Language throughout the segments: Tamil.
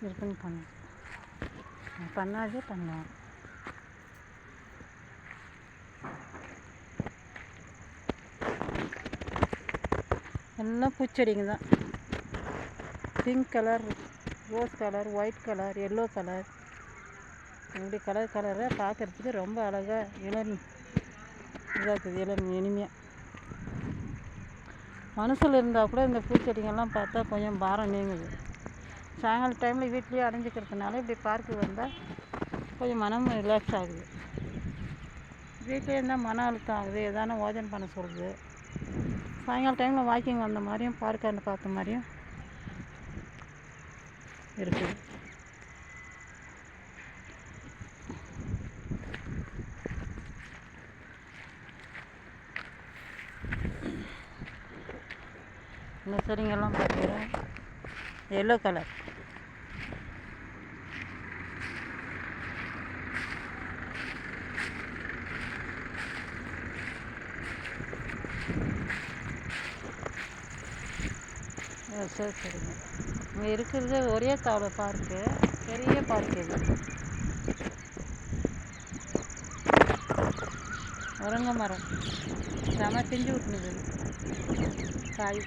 விற்பனை பண்ண பண்ணாதே பண்ணுவோம் எல்லாம் பூச்செடிங்க தான்? Pink colour rose colour white colour yellow colour இப்படி கலர் கலராக பார்க்குறதுக்கு ரொம்ப அழகாக இளம் இதாக இருக்குது இளம் இனிமையாக மனசில் இருந்தால் கூட இந்த பூச்செடிங்கெல்லாம் பார்த்தா கொஞ்சம் பாரம் நீங்குது. சாயங்கால டைமில் வீட்லேயே அடைஞ்சிக்கிறதுனால இப்படி பார்க்கு வந்தால் கொஞ்சம் மனம் ரிலாக்ஸ் ஆகுது. வீட்டிலே இருந்தால் மன அழுத்தம் ஆகுது. எதான ஓஜன் பண்ண சொல்லுது. சாயங்கால டைமில் வாக்கிங் வந்த மாதிரியும் பார்க்காண்டு பார்த்த மாதிரியும் இருக்குது இந்த செடிங்கெல்லாம் பார்த்தீங்கன்னா எல்லோ கலர் சரி சரிங்க இங்கே இருக்கிறது ஒரே தவளை பார்க்கு பெரிய பார்க் இது. முருங்கை மரம். செம பிஞ்சு விட்டுனுது காய்.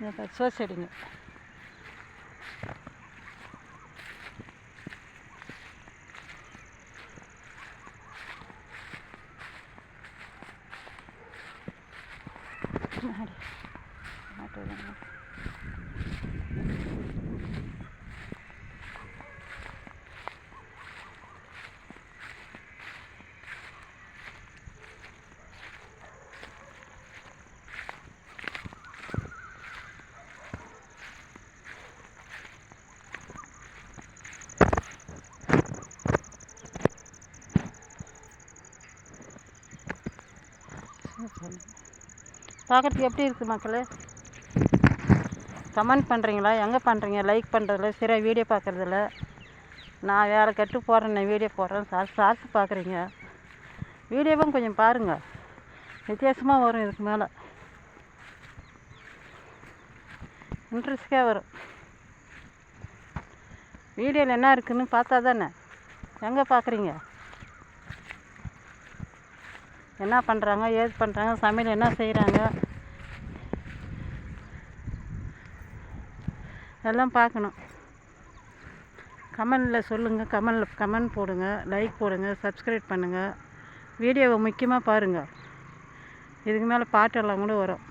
இந்த பச்சை செடிங்க மாடி. மாட்டு பார்க்குறதுக்கு எப்படி இருக்குது மக்களே? கமெண்ட் பண்ணுறீங்களா எங்கே பண்ணுறீங்க லைக் பண்ணுறதில்ல சரியாக வீடியோ பார்க்குறதில்ல நான் வேறு கட்டு போடுறேன் நான் வீடியோ போடுறேன். சார் சார்ஸ் பார்க்குறீங்க வீடியோவும் கொஞ்சம் பாருங்கள் வித்தியாசமாக வரும் இதுக்கு மேலே. இன்ட்ரெஸ்டாக வரும். வீடியோவில் என்ன இருக்குதுன்னு பார்த்தா தானே எங்கே பார்க்குறீங்க என்ன பண்ணுறாங்க ஏது பண்ணுறாங்க சமையல் என்ன செய்கிறாங்க எல்லாம் பார்க்கணும். கமெண்டில் சொல்லுங்கள் கமெண்டில் கமெண்ட் போடுங்க லைக் போடுங்க சப்ஸ்கிரைப் பண்ணுங்கள் வீடியோவை முக்கியமாக பாருங்கள் இதுக்கு மேலே பாட்டெல்லாம் கூட வரும்.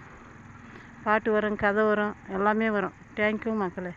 பாட்டு வரும் கதை வரும் எல்லாமே வரும். தேங்க்யூ மக்களே.